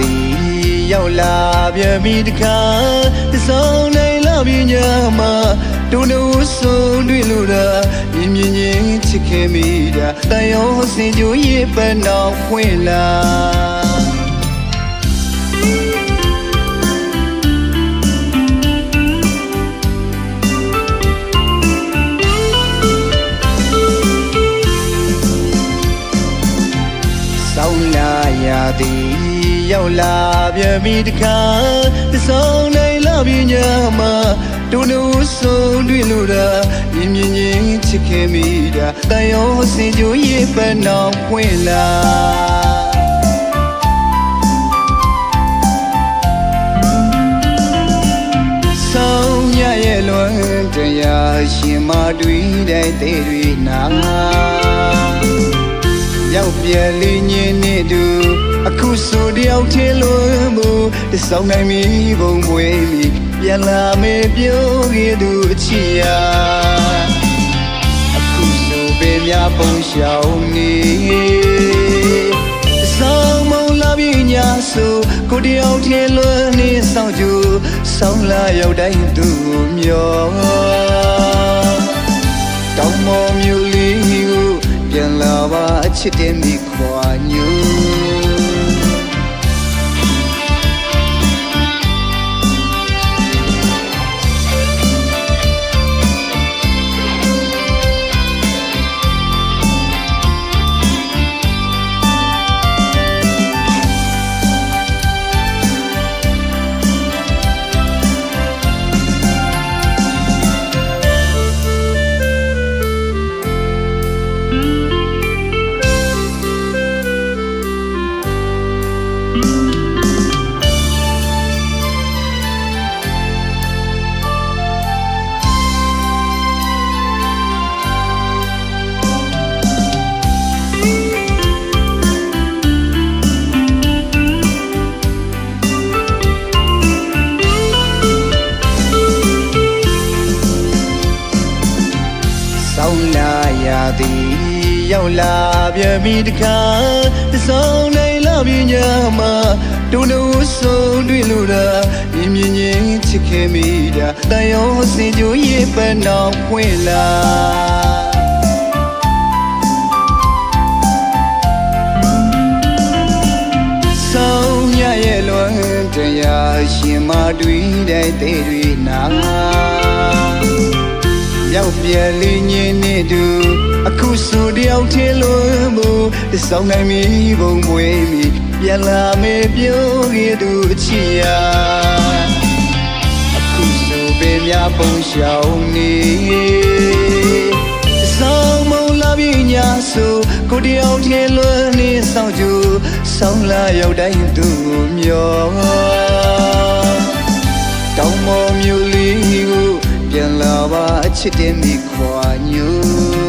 သည်ရောက်လာပြန်ပြီတခါသဆောင်နိုင်လာပြီညမှာတုံးတို့ဆုံးတွေ့လို့တာမြင်မြင်ချင်းချစ်ခင်မိတာတန်ရောစင်ကြိုးရဲ့ပန်းတော်ဖွင့်လာဆောင်းလာ ရသည်ရောက်လာပြန်ပြီတခါသဆောင်နိုင်လာပြီညမှာတုံးတို့ဆုံးတွေ့လို့တာမြင်မြင်ချင်းချစ်ခင်မိတာတန်ရောစင်ကြိုးရဲ့ပန်းတော်ဖွင့်လာဆောင်ရရဲ့လွန်တရားရှင်မတွေ့တဲ့သေးတွေနာ ရောက်ပြဲလေးညင်းနေတူအခုဆိုတယောက်ထင်းလွန်မှုတဆောင်နိုင်မီဘုံမွေးမီပြန်လာမေပြောခဲ့သူအချီယာအခုဆိုပင်များပုံရှောင်းနေဆောင်မလာပြီညာဆိုကိုတယောက်ထင်းလွန်နေဆောင်ကြဆောင်းလာရောက်တိုင်းသူမျော ချစ်တင်မိခွာညူ သည်ရောက်လာပြန်ပြီတခါသဆောင်နိုင်လာပြီညမှာတုံးတို့ဆုံးတွေ့လို့တာမြင်မြင်ချင်းချစ်ခင်မိတာတန်ရောစင်ကြိုးရဲ့ပန်းတော်ဖွင့်လာဆောင်ရရဲ့လွန်တရားရှင်မတွေ့တဲ့သေးတွေနာ ရောက်ပြဲလေးညင်းနေတူအခုဆိုတယောက်ထင်းလို့မူတဆောင်နိုင်မီဘုံမွေးမီပြန်လာမေပြောခဲ့သူအချီယာအခုဆိုပင်များပုံရှောင်းနေဆောင်မလာပြီညာဆိုကိုတယောက်ထင်းလွန်နေဆောင်ကြဆောင်းလာရောက်တိုင်းသူမျော ချစ်တင်မိခွာညူ